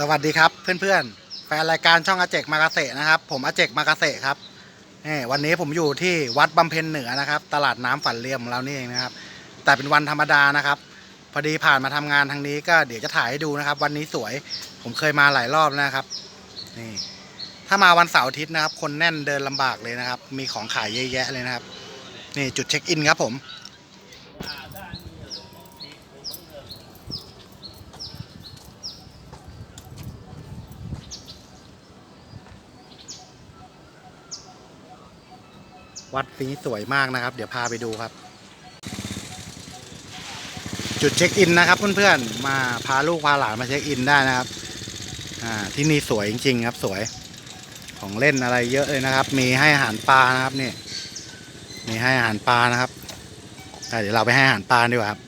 สวัสดีครับเพื่อนๆ แฟนรายการช่องอาเจกมากาเสะนะครับ ผมอาเจกมากาเสะครับนี่วันนี้ผมอยู่ที่วัดบำเพ็ญเหนือนะครับ ตลาดน้ำฝันเรียมของเรานี่เองนะครับ แต่เป็นวันธรรมดานะครับ พอดีผ่านมาทำงานทางนี้ก็เดี๋ยวจะถ่ายให้ดูนะครับ วันนี้สวยผมเคยมาหลายรอบนะครับนี่ถ้ามาวันเสาร์อาทิตย์นะครับ คนแน่นเดินลำบากเลยนะครับ มีของขายเยอะแยะเลยนะครับ นี่จุดเช็คอินครับผม วัดนี้สวยมากนะครับ เดี๋ยวพาไปดูครับ จุดเช็คอินนะครับเพื่อนๆมาพาลูกพาหลานมาเช็คอินได้นะครับอ่าที่นี่สวยจริง ๆ ครับสวยของเล่นอะไรเยอะเลยนะครับ มีให้อาหารปลานะครับนี่มีให้อาหารปลานะครับเดี๋ยวเราไปให้อาหารปลาดีกว่าครับ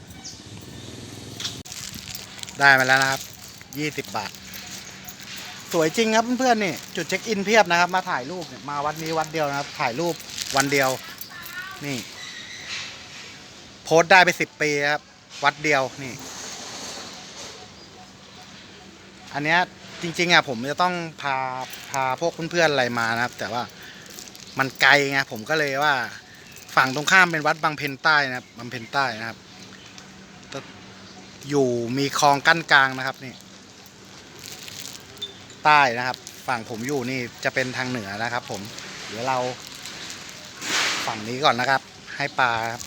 ได้มาแล้วนะครับยี่สิบบาท สวยจริงครับเพื่อนๆนี่ จุดเช็คอินเพียบนะครับ มาถ่ายรูปเนี่ยมาวัดนี้วัดเดียวนะครับ ถ่ายรูป วันเดียว นี่ โพสต์ได้ไปสิบปีครับ วัดเดียวนี่ อันเนี้ยจริง ๆอะผมจะต้องพาพาพวกเพื่อนๆอะไรมานะครับ แต่ว่ามันไกลไงผมก็เลยว่า ฝั่งตรงข้ามเป็นวัดบางเพนใต้นะครับบางเพนใต้นะครับอยู่มีคลองกั้นกลางนะครับนี่ ใต้นะครับ ฝั่งผมอยู่นี่จะเป็นทางเหนือนะครับ ผม เดี๋ยวเรา ฝั่งนี้ก่อนนะครับ ให้ปลาครับ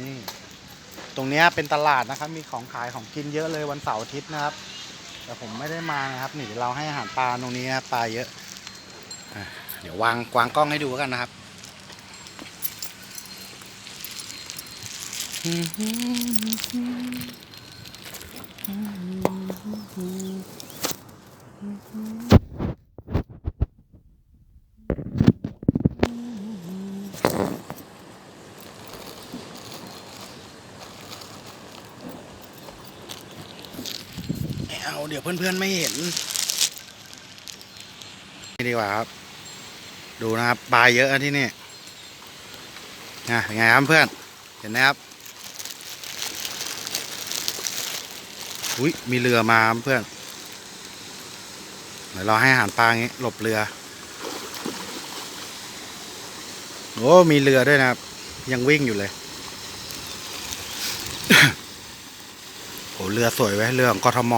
นี่ตรงนี้เป็นตลาดนะครับ มีของขายของกินเยอะเลยวันเสาร์อาทิตย์นะครับ แต่ผมไม่ได้มานะครับนี่เดี๋ยวเราให้อาหารปลาตรงนี้นะครับปลาเยอะอะเดี๋ยววางวางกล้องให้ดูกันนะครับไม่ เอาเดี๋ยวเพื่อนๆไม่เห็น นี่ดีกว่าครับ ดูนะครับปลาเยอะที่นี่นะเป็นไงครับเพื่อน เห็นไหมครับ อุ้ยมีเรือมาเพื่อนเดี๋ยวเราให้อาหารปลาอย่างงี้หลบเรือ โอ้ มีเรือด้วยนะครับ ยังวิ่งอยู่เลยโอ้เรือสวยไว้ยเรือของกทม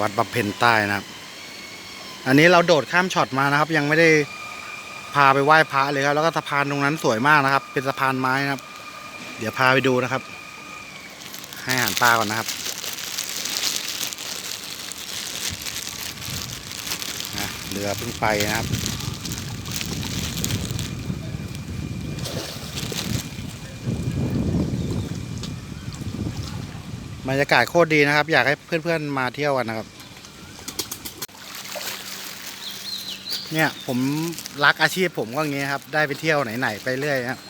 วัดบำเพ็ญใต้นะครับ อันนี้เราโดดข้ามช็อตมานะครับ ยังไม่ได้พาไปไหว้พระเลยครับ แล้วก็สะพานตรงนั้นสวยมากนะครับ เป็นสะพานไม้นะครับ เดี๋ยวพาไปดูนะครับ ให้อาหารปลาก่อนนะครับเรือเพิ่งไปนะครับบรรยากาศโคตรดีนะครับ อยากให้เพื่อนๆมาเที่ยวกันนะครับ เนี่ยผมรักอาชีพผมก็งี้ครับ ได้ไปเที่ยวไหนๆไปเรื่อยครับ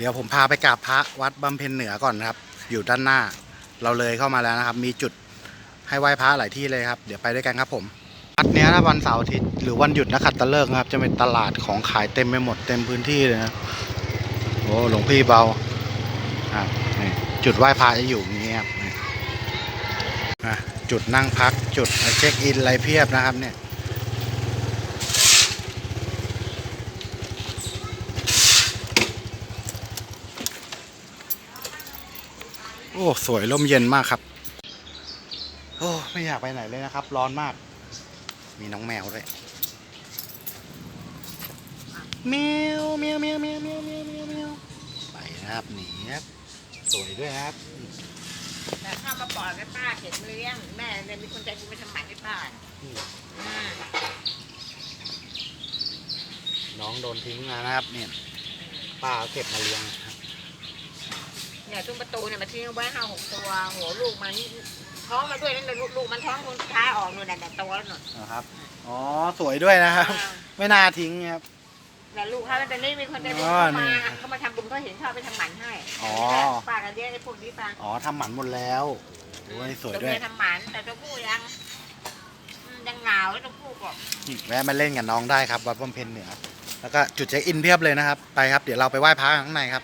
เดี๋ยวผมพาไปกราบพระวัดบำเพ็ญเหนือก่อนนะครับ อยู่ด้านหน้าเราเลยเข้ามาแล้วนะครับ มีจุดให้ไหว้พระหลายที่เลยครับ เดี๋ยวไปด้วยกันครับผมวัดเนี้ยถ้าวันเสาร์อาทิตย์หรือวันหยุดนักขัตฤกษ์นะครับ จะเป็นตลาดของขายเต็มไปหมดเต็มพื้นที่เลยนะโอ้หลวงพี่เบาอะนี่จุดไหว้พระจะอยู่อย่างนี้ครับอะจุดนั่งพักจุดเช็คอินอะไรเพียบนะครับเนี่ย อ้สวยร่มเย็นมากครับ โอ้ไม่อยากไปไหนเลยนะครับ ร้อนมาก มีน้องแมวด้วยแมวแมวแมวแมวแมวแมวแมวแมวไปนะครับหนีครับสวยด้วยนะครับ แต่ข้าวมาปล่อยให้ป้าเก็บเลี้ยงแม่เนี่ยมีคนใจบุญไปทำหมันให้ป้าอืมอ่าน้องโดนทิ้งมานะครับเนี่ยป้าเอาเก็บมาเลี้ยงครับ เนี่ยตุ้มประตูเนี่ยมาทิ้งเอาไว้ห้าหกตัวโหลูกมันท้องมาด้วยนั่นเลยลูกลูกมันท้องคนสุดท้ายออกนู่นน่ะแต่ตัวแล้วนู่นนะครับ อ๋อ สวยด้วยนะครับอ่าไม่น่าทิ้งครับ แต่ลูกเขาแต่นี่มีคนใจบุญอ๋อเข้านี่มาเขามาทำบุญเขาเห็นเขาเอาไปทำหมันให้อ๋อป้ากันเรียกไอ้พวกนี้ป้าอ๋อทำหมันหมดแล้วโอ้ยสวยตัวด้วยเมียทำหมันแต่ตัวผู้ยังอืมยังเหงาตัวผู้ก็แวะมาเล่นกับน้องได้ครับวัดบำเพ็ญเหนือแล้วก็จุดเช็คอินเพียบเลยนะครับ ไปครับ เดี๋ยวเราไปไหว้พระข้างในครับ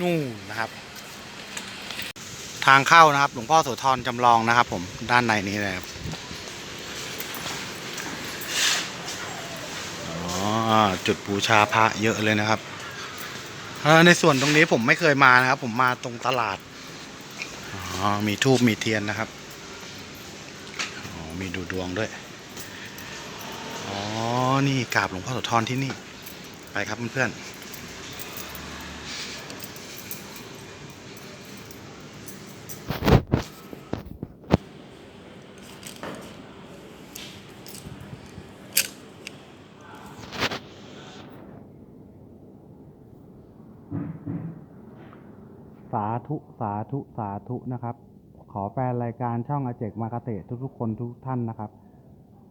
นู่นนะครับ ทางเข้านะครับ หลวงพ่อโสธรจำลองนะครับ ผมด้านในนี้เลยครับอ๋อจุดบูชาพระเยอะเลยนะครับในส่วนตรงนี้ผมไม่เคยมานะครับ ผมมาตรงตลาดอ๋อมีทูบมีเทียนนะครับอ๋อมีดูดวงด้วย อ๋อ นี่กราบหลวงพ่อโสธรที่นี่ ไปครับเพื่อนๆ สาธุสาธุสาธุนะครับ ขอแฟนรายการช่องอาเจกมากาเตะทุกๆ คนทุกท่านนะครับ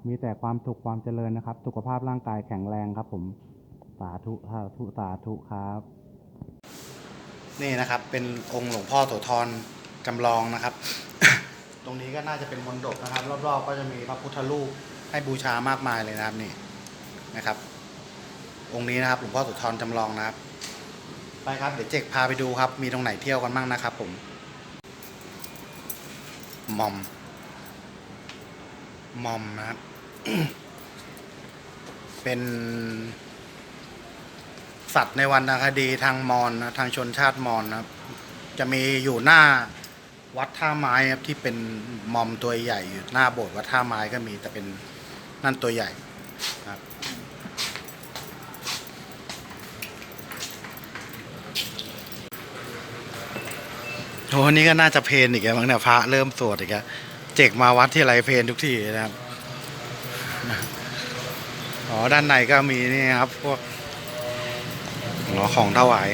มีแต่ความสุขความเจริญนะครับ สุขภาพร่างกายแข็งแรงครับ ผมสาธุสาธุสาธุครับ นี่นะครับ เป็นองค์หลวงพ่อโสธรจำลองนะครับ ตรงนี้ก็น่าจะเป็นมณฑปนะครับ รอบๆ ก็จะมีพระพุทธรูปให้บูชามากมายเลยนะครับนี่นะครับ องค์นี้นะครับหลวงพ่อโสธรจำลองนะครับ ไปครับ เดี๋ยวเจกพาไปดูครับ มีตรงไหนเที่ยวกันบ้างนะครับผมมอมมอมนะครับ เป็น สัตว์ในวรรณคดีทางมอญนะทางชนชาติมอญนะครับ จะมีอยู่หน้าวัดท่าไม้ครับที่เป็นมอมตัวใหญ่อยู่หน้าโบสถ์วัดท่าไม้ก็มีแต่เป็นนั่นตัวใหญ่ครับ โอ้นี่ก็น่าจะเพนอีกแล้วมั้งเนี่ยพระเริ่มสวดอีกแล้วเจกมาวัดที่ไรเพนทุกที่นะครับ อ๋อด้านในก็มีนี่ครับ พวกของถวาย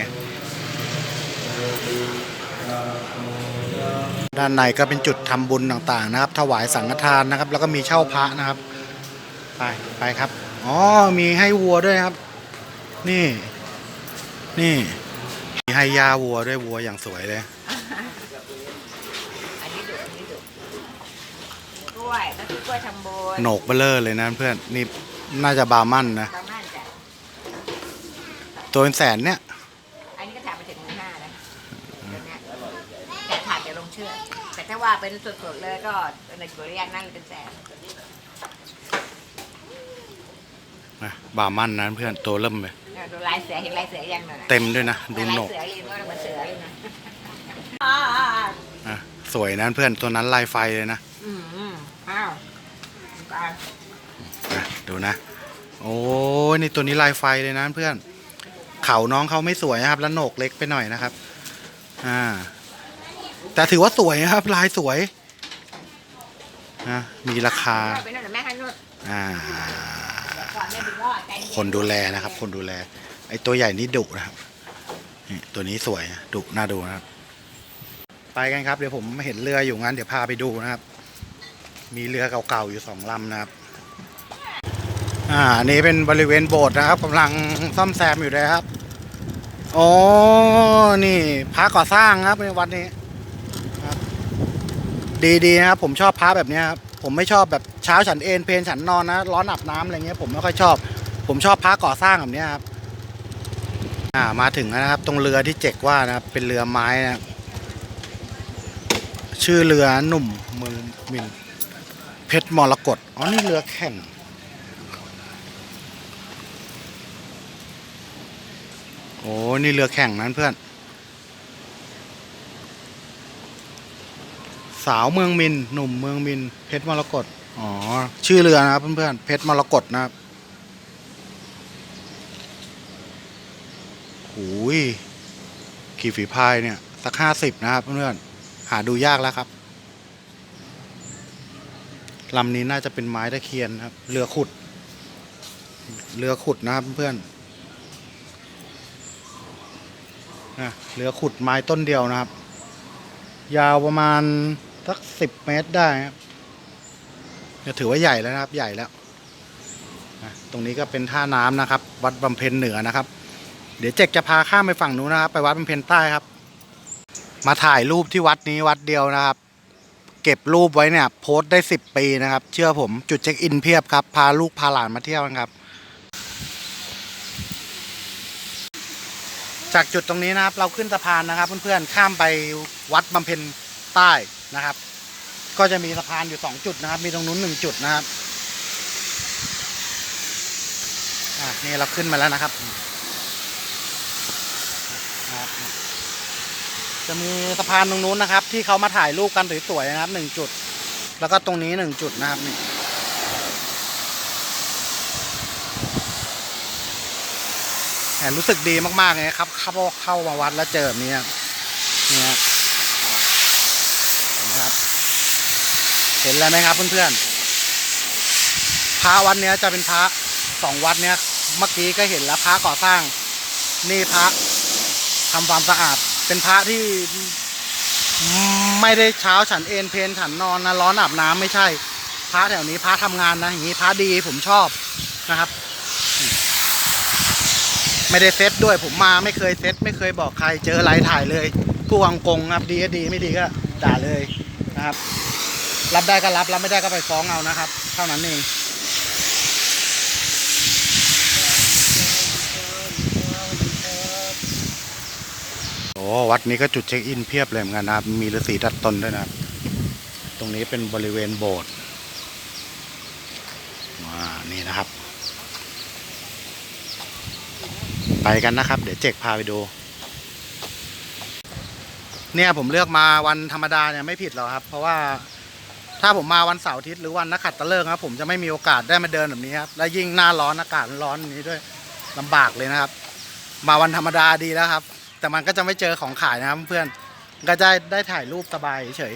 ด้านในก็เป็นจุดทำบุญต่างๆ นะครับ ถวายสังฆทานนะครับ แล้วก็มีเช่าพระนะครับ ไปไปครับ อ๋อ มีให้วัวด้วยครับ นี่ นี่ มีให้ยาวัวด้วยวัวอย่างสวยเลย อันนี้ดุอันนี้ดุกล้วยก็คือก ล้วยทำบุญโหนกเบลเลอร์เลยนะเพื่อนนี่น่าจะบาร์มันนะ ประมาณจ้ะตัวเป็นแสนเนี่ย อันนี้ก็ถามไปถึงหมื่นห้านะตัวเนี้ยแต่ขาดจะลงเชื่อแต่ถ้าว่าเป็นสดๆเลยก็ในกุริยานนั่นเป็นแสนนะบาร์มันนะเพื่อนตัวเริ่มเลยเนี่ยดูลายเสือเห็นลายเสือยังหน่อยเต็มด้วยนะดูโหนกลายเสือยืนว่าเหมือนเสือเลยนะ อ่าอ่าอ่า อะสวยนะเพื่อนตัวนั้นลายไฟเลยนะอืมอืมอ้าว ตายนะดูนะ โอ้ยนี่ตัวนี้ลายไฟเลยนะเพื่อน เขาน้องเขาไม่สวยนะครับแล้วโหนกเล็กไปหน่อยนะครับ อ่า แต่ถือว่าสวยนะครับ ลายสวยนะมีราคา ไปนั่นแม่ให้นวดอ่า ก่อนแม่ดูว่าใจคนดูแลนะครับ คนดูแล ไอ้ตัวใหญ่นี่ดุนะครับนี่ตัวนี้สวยนะดุน่าดูนะครับ ไปกันครับ เดี๋ยวผมเห็นเรืออยู่งั้นเดี๋ยวพาไปดูนะครับ มีเรือเก่าๆอยู่สองลำนะครับ อ่านนี้เป็นบริเวณโบสถ์นะครับกำลังซ่อมแซมอยู่เลยครับโอ้นี่พระก่อสร้างครับในวัดนี้ครับ ดีๆนะครับผมชอบพระแบบนี้ครับผมไม่ชอบแบบเช้าฉันเอนเพลนฉันนอนนะร้อนอาบน้ำอะไรเงี้ยผมไม่ค่อยชอบ ผมชอบพระก่อสร้างแบบนี้ครับอ่ามาถึงแล้วนะครับ ตรงเรือที่เจกว่านะครับ เป็นเรือไม้นะชื่อเรือหนุ่มเมืองมิน เพชรมรกตอ๋อนี่เรือแข่งโอ้นี่เรือแข่งนั้นเพื่อน สาวเมืองมิน หนุ่มเมืองมิน เพชรมรกตอ๋อ ชื่อเรือนะครับเพื่อนๆ เพชรมรกตนะครับหูยกี่ฝีพายเนี่ย สักห้าสิบนะครับเพื่อนๆ หาดูยากแล้วครับ ลำนี้น่าจะเป็นไม้ตะเคียนครับ เรือขุด เรือขุดนะครับเพื่อนนะเรือขุดไม้ต้นเดียวนะครับ ยาวประมาณสักสิบเมตรได้ครับจะถือว่าใหญ่แล้วนะครับ ใหญ่แล้วนะตรงนี้ก็เป็นท่าน้ำนะครับ วัดบำเพ็ญเหนือนะครับ เดี๋ยวเจกจะพาข้ามไปฝั่งนู้นนะครับ ไปวัดบำเพ็ญใต้ครับ มาถ่ายรูปที่วัดนี้วัดเดียวนะครับ เก็บรูปไว้เนี่ยโพสต์ได้สิบปีนะครับ เชื่อผมจุดเช็คอินเพียบครับ พาลูกพาหลานมาเที่ยวกันครับ จากจุดตรงนี้นะครับ เราขึ้นสะพานนะครับ เพื่อนๆข้ามไปวัดบำเพ็ญใต้นะครับ ก็จะมีสะพานอยู่สองจุดนะครับ มีตรงนู้นหนึ่งจุดนะครับนี่เราขึ้นมาแล้วนะครับ จะมีสะพานตรงนู้นนะครับ ที่เขามาถ่ายรูปกันสวยๆนะครับหนึ่งจุด แล้วก็ตรงนี้หนึ่งจุดนะครับนี่แหมรู้สึกดีมากๆเลยครับเข้าเข้ามาวัดแล้วเจอแบบนี้นี่ครับเห็นไหมครับ เห็นแล้วไหมครับเพื่อนๆพระวัดเนี้ยจะเป็นพระสองวัดเนี้ยเมื่อกี้ก็เห็นแล้วพระก่อสร้าง นี่พระทำความสะอาด เป็นพระที่ไม่ได้เช้าฉันเอนเพนฉันนอนนะร้อนอาบน้ำไม่ใช่ พระแถวนี้พระทำงานนะอย่างนี้พระดีผมชอบนะครับ ไม่ได้เซตด้วยผมมาไม่เคยเซตไม่เคยบอกใครเจออะไรถ่ายเลยผู้วังกงครับ ดีก็ดีไม่ดีก็ด่าเลยนะครับ รับได้ก็รับรับไม่ได้ก็ไปฟ้องเอานะครับ เท่านั้นเอง วัดนี้ก็จุดเช็คอินเพียบเลยเหมือนกันนะครับ มีฤาษีดัดตนด้วยนะครับ ตรงนี้เป็นบริเวณโบสถ์ว้านี่นะครับ ไปกันนะครับ เดี๋ยวเจกพาไปดู เนี่ยผมเลือกมาวันธรรมดาเนี่ยไม่ผิดหรอกครับ เพราะว่าถ้าผมมาวันเสาร์อาทิตย์หรือวันนักขัตฤกษ์ครับ ผมจะไม่มีโอกาสได้มาเดินแบบนี้ครับและยิ่งหน้าร้อนอากาศร้อนนี้ด้วยลำบากเลยนะครับ มาวันธรรมดาดีแล้วครับ แต่มันก็จะไม่เจอของขายนะครับเพื่อนก็จะได้ถ่ายรูปสบายเฉย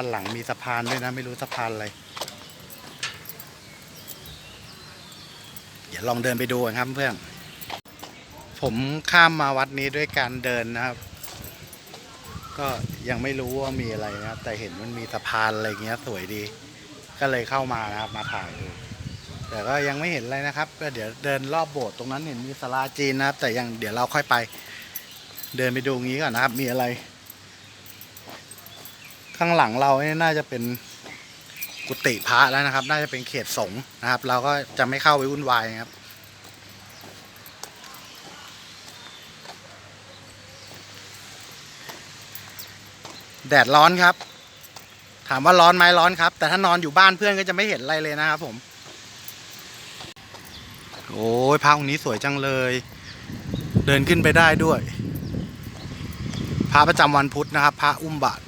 านหลังมีสะพานด้วยนะ ไม่รู้สะพานอะไร เดี๋ยวลองเดินไปดูกันครับเพื่อน ผมข้ามมาวัดนี้ด้วยการเดินนะครับ ก็ยังไม่รู้ว่ามีอะไรนะครับ แต่เห็นมันมีสะพานอะไรเงี้ยสวยดี ก็เลยเข้ามานะครับ มาถ่ายดู แต่ก็ยังไม่เห็นอะไรนะครับ ก็เดี๋ยวเดินรอบโบสถ์ตรงนั้นเห็นมีศาลาจีนนะครับ แต่ยังเดี๋ยวเราค่อยไป เดินไปดูงี้ก่อนนะครับ มีอะไร ข้างหลังเราเนี่ยน่าจะเป็นกุฏิพระแล้วนะครับ น่าจะเป็นเขตสงฆ์นะครับ เราก็จะไม่เข้าไปวุ่นวายครับแดดร้อนครับ ถามว่าร้อนไหมร้อนครับ แต่ถ้านอนอยู่บ้านเพื่อนก็จะไม่เห็นอะไรเลยนะครับผม โอ้ยพระองค์นี้สวยจังเลย เดินขึ้นไปได้ด้วย พระประจำวันพุธนะครับ พระอุ้มบาตร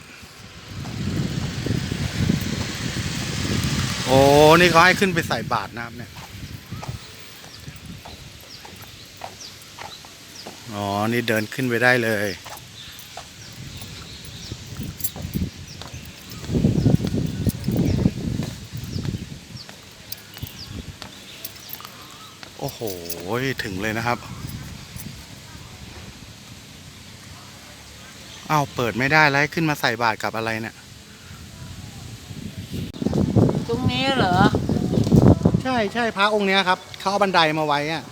โอ้นี่เขาให้ขึ้นไปใส่บาตรนะครับเนี่ย อ๋อ นี่เดินขึ้นไปได้เลยโอ้โห ถึงเลยนะครับ อ้าว เปิดไม่ได้แล้วขึ้นมาใส่บาตรกับอะไรเนี่ย ตรงนี้เหรอ ใช่ใช่พระองค์เนี้ยครับเขาเอาบันไดมาไว้อะ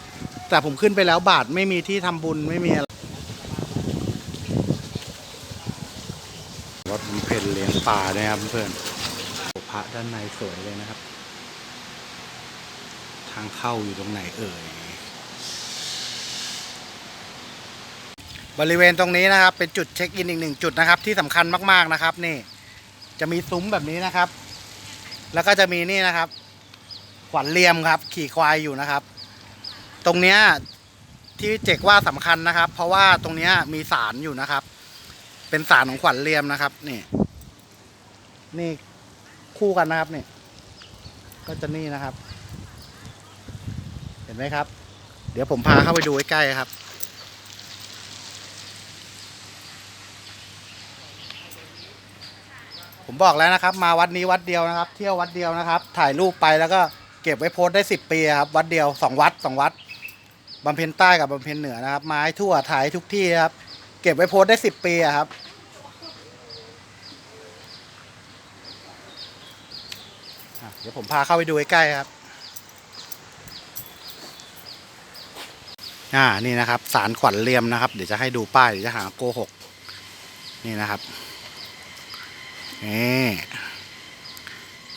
แต่ผมขึ้นไปแล้วบาทไม่มีที่ทำบุญไม่มีอะไรวัดบำเพ็ญเลี้ยงป่าด้วยครับเพื่อนพระด้านในสวยเลยนะครับ ทางเข้าอยู่ตรงไหนเอ่ย บริเวณตรงนี้นะครับ เป็นจุดเช็คอินอีกหนึ่งจุดนะครับ ที่สำคัญมากๆนะครับ นี่ จะมีซุ้มแบบนี้นะครับ แล้วก็จะมีนี่นะครับ ขวัญเลียมครับ ขี่ควายอยู่นะครับ ตรงเนี้ยที่เจกว่าสำคัญนะครับ เพราะว่าตรงเนี้ยมีสารอยู่นะครับ เป็นสารของขวัญเลียมนะครับ นี่ นี่คู่กันนะครับนี่ก็จะนี่นะครับ เห็นไหมครับ เดี๋ยวผมพาเข้าไปดูใกล้ๆครับผมบอกแล้วนะครับ มาวัดนี้วัดเดียวนะครับ เที่ยววัดเดียวนะครับ ถ่ายรูปไปแล้วก็ เก็บไว้โพสต์ได้สิบปีครับวัดเดียวสองวัดสองวัดบำเพ็ญใต้กับบำเพ็ญเหนือนะครับ ไม้ทั่วถ่ายทุกที่ครับ เก็บไว้โพสต์ได้สิบปีครับเดี๋ยวผมพาเข้าไปดูใกล้ๆครับ อ่า นี่นะครับสารขวัญเรียมนะครับ เดี๋ยวจะให้ดูป้ายเดี๋ยวจะหาโกหก นี่นะครับนี่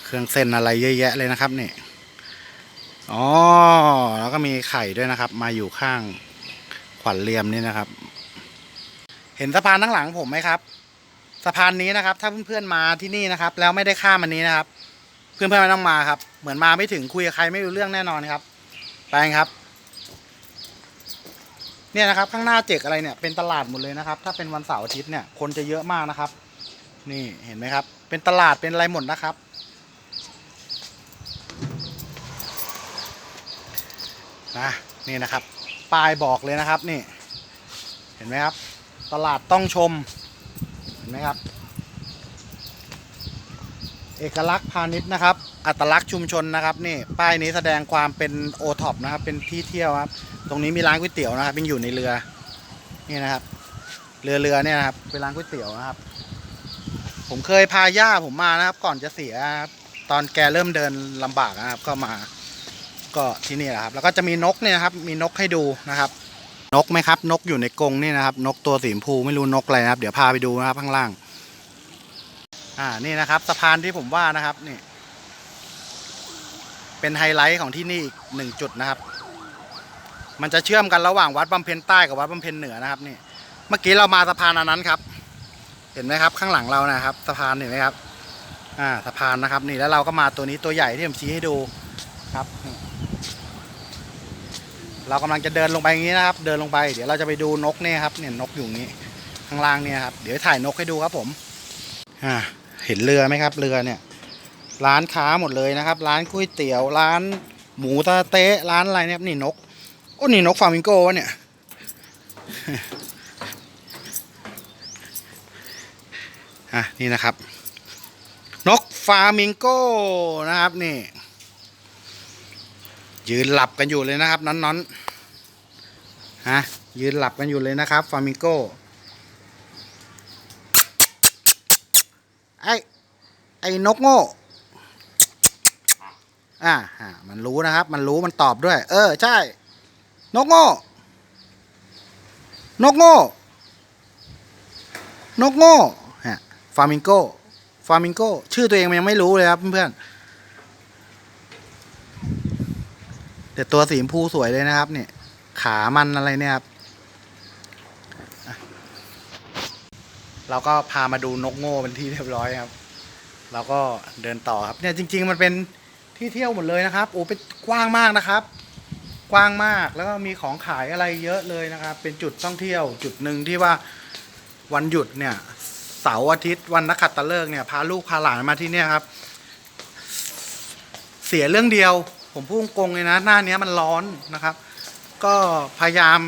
เครื่องเส้นอะไรเยอะแยะเลยนะครับนี่ อ๋อ แล้วก็มีไข่ด้วยนะครับ มาอยู่ข้างขวัญเรียมนี่นะครับ เห็นสะพานข้างหลังผมไหมครับ สะพานนี้นะครับ ถ้าเพื่อนๆมาที่นี่นะครับ แล้วไม่ได้ข้ามอันนี้นะครับ เพื่อนๆไม่ต้องมาครับ เหมือนมาไม่ถึงคุยกับใครไม่รู้เรื่องแน่นอนครับ ไปครับ เนี่ยนะครับ ข้างหน้าเจกอะไรเนี่ยเป็นตลาดหมดเลยนะครับ ถ้าเป็นวันเสาร์อาทิตย์เนี่ยคนจะเยอะมากนะครับ นี่เห็นไหมครับ เป็นตลาดเป็นอะไรหมดนะครับ นะนี่นะครับ ป้ายบอกเลยนะครับนี่ เห็นไหมครับ ตลาดต้องชม เห็นไหมครับ เอกลักษณ์พาณิชย์นะครับ อัตลักษณ์ชุมชนนะครับนี่ป้ายนี้แสดงความเป็นโอท็อปนะครับ เป็นที่เที่ยวครับ ตรงนี้มีร้านก๋วยเตี๋ยวนะครับยังอยู่ในเรือนี่นะครับ เรือเรือเนี่ยนะครับเป็นร้านก๋วยเตี๋ยวนะครับ ผมเคยพาย่าผมมานะครับ ก่อนจะเสียครับตอนแกเริ่มเดินลำบากนะครับก็มา ก็ที่นี่แหละครับ แล้วก็จะมีนกเนี่ยครับ มีนกให้ดูนะครับ นกไหมครับ นกอยู่ในกรงนี่นะครับ นกตัวสีชมพูไม่รู้นกอะไรนะครับ เดี๋ยวพาไปดูนะครับข้างล่าง อ่า นี่นะครับ สะพานที่ผมว่านะครับ นี่ เป็นไฮไลท์ของที่นี่อีกหนึ่งจุดนะครับ มันจะเชื่อมกันระหว่างวัดบำเพ็ญใต้กับวัดบำเพ็ญเหนือนะครับ นี่ เมื่อกี้เรามาสะพานอันนั้นครับ เห็นไหมครับ ข้างหลังเรานะครับ สะพานเห็นไหมครับ อ่า สะพานนะครับ นี่แล้วเราก็มาตัวนี้ตัวใหญ่ที่ผมชี้ให้ดูครับนี่ เรากำลังจะเดินลงไปอย่างนี้นะครับ เดินลงไป เดี๋ยวเราจะไปดูนกเนี่ยครับ เนี่ยนกอยู่นี้ ข้างล่างเนี่ยครับ เดี๋ยวถ่ายนกให้ดูครับผมอ่าเห็นเรือไหมครับ เรือเนี่ย ร้านค้าหมดเลยนะครับ ร้านก๋วยเตี๋ยว ร้านหมูสะเต๊ะ ร้านอะไรเนี่ยครับนี่นก โอ้นี่นกฟลามิงโกวะเนี่ย อะนี่นะครับ นกฟลามิงโกนะครับนี่ ยืนหลับกันอยู่เลยนะครับนอนๆฮะยืนหลับกันอยู่เลยนะครับฟามิงโกไอไอ้นกโง่อ่าอ่ามันรู้นะครับ มันรู้มันตอบด้วย เออ ใช่ นกโง่ นกโง่ นกโง่ฮะฟามิงโกฟามิงโกชื่อตัวเองมันยังไม่รู้เลยครับเพื่อนๆ แต่ตัวสีชมพูสวยเลยนะครับ เนี่ย ขามันอะไรเนี่ยครับเราก็พามาดูนกโง่เป็นที่เรียบร้อยครับ เราก็เดินต่อครับ เนี่ยจริง ๆ มันเป็นที่เที่ยวหมดเลยนะครับโอ้เป็นกว้างมากนะครับ กว้างมากแล้วก็มีของขายอะไรเยอะเลยนะครับ เป็นจุดท่องเที่ยว จุดหนึ่งที่ว่าวันหยุดเนี่ยเสาร์อาทิตย์วันนักขัตฤกษ์เนี่ยพาลูกพาหลานมาที่เนี่ยครับ เสียเรื่องเดียว ผมพูดตรงเลยนะ หน้าเนี้ยมันร้อนนะครับ ก็พยายาม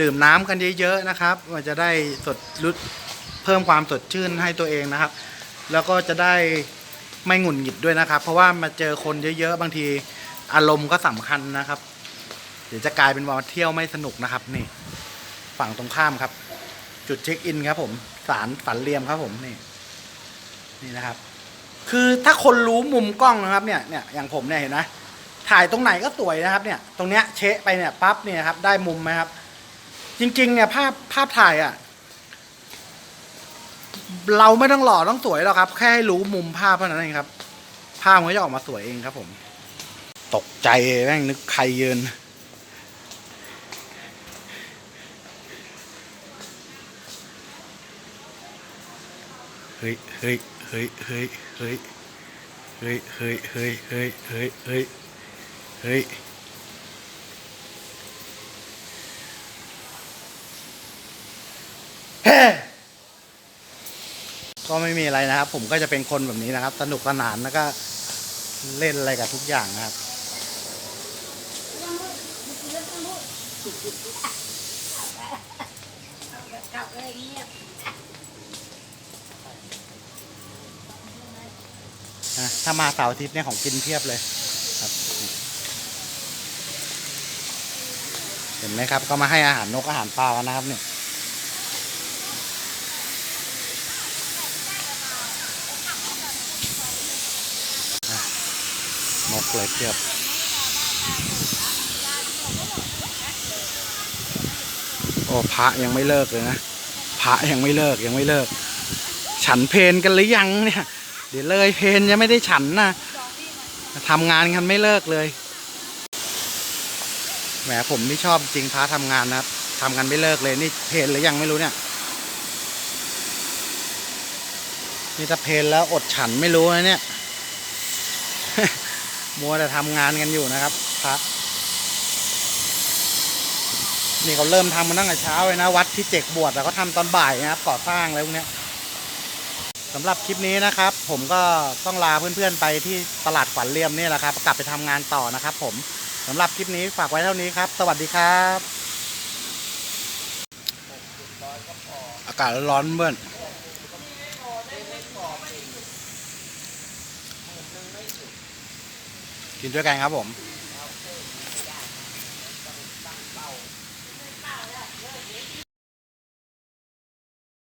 ดื่มน้ำกันเยอะๆนะครับมันจะได้สดรุดเพิ่มความสดชื่นให้ตัวเองนะครับ แล้วก็จะได้ไม่หงุดหงิดด้วยนะครับ เพราะว่ามาเจอคนเยอะๆบางทีอารมณ์ก็สำคัญนะครับ เดี๋ยวจะกลายเป็นว่าเที่ยวไม่สนุกนะครับนี่ ฝั่งตรงข้ามครับ จุดเช็คอินครับผมสารฝันเรียมครับผมนี่ นี่นะครับ คือถ้าคนรู้มุมกล้องนะครับเนี่ยเนี่ยอย่างผมเนี่ยเห็นไหมถ่ายตรงไหนก็สวยนะครับเนี่ยตรงเนี้ยเชะไปเนี่ยปั๊บเนี่ยครับได้มุมไหมครับ จริงๆเนี่ยภาพภาพถ่ายอะเราไม่ต้องหล่อต้องสวยหรอกครับ แค่ให้รู้มุมภาพเท่านั้นเองครับ ภาพมันก็จะออกมาสวยเองครับผม ตกใจแม่งนึกใครยืนเฮ้ยเฮ้ย ฮ้ยเฮ้ยเฮ้ยเฮ้ยเฮ้ยเฮ้ยเฮ้ยเฮ้ยเฮ้ยเฮ้ยก็ไม่มีอะไรนะครับ ผมก็จะเป็นคนแบบนี้นะครับ สนุกสนานแล้วก็เล่นอะไรกับทุกอย่างนะครับ ถ้ามาเสาร์อาทิตย์เนี่ยของกินเพียบเลยครับ เห็นไหมครับ ก็มาให้อาหารนกอาหารปลากันนะครับเนี่ยนกเลยเพียบโอ้พระยังไม่เลิกเลยนะ พระยังไม่เลิกยังไม่เลิก ฉันเพนกันหรือยังเนี่ย ดี๋ยวเลยเพนยังไม่ได้ฉันนะทำงานกันไม่เลิกเลย แหมผมนี่ชอบจริงพระทำงานนะครับทำกันไม่เลิกเลยนี่เพนหรือยังไม่รู้เนี่ยนี่ถ้าเพนแล้วอดฉันไม่รู้นะเนี่ย มัวแต่ทำงานกันอยู่นะครับพระนี่เขาเริ่มทำมาตั้งแต่เช้าเลยนะ วัดที่เจกบวชแล้วก็ทำตอนบ่ายนะครับก่อสร้างอะไรพวกเนี้ย สำหรับคลิปนี้นะครับ ผมก็ต้องลาเพื่อนๆไปที่ตลาดขวัญเลี่ยมนี่แหละครับ กลับไปทำงานต่อนะครับผมสำหรับคลิปนี้ฝากไว้เท่านี้ครับ สวัสดีครับ อากาศร้อนเพื่อนกินด้วยกันครับผม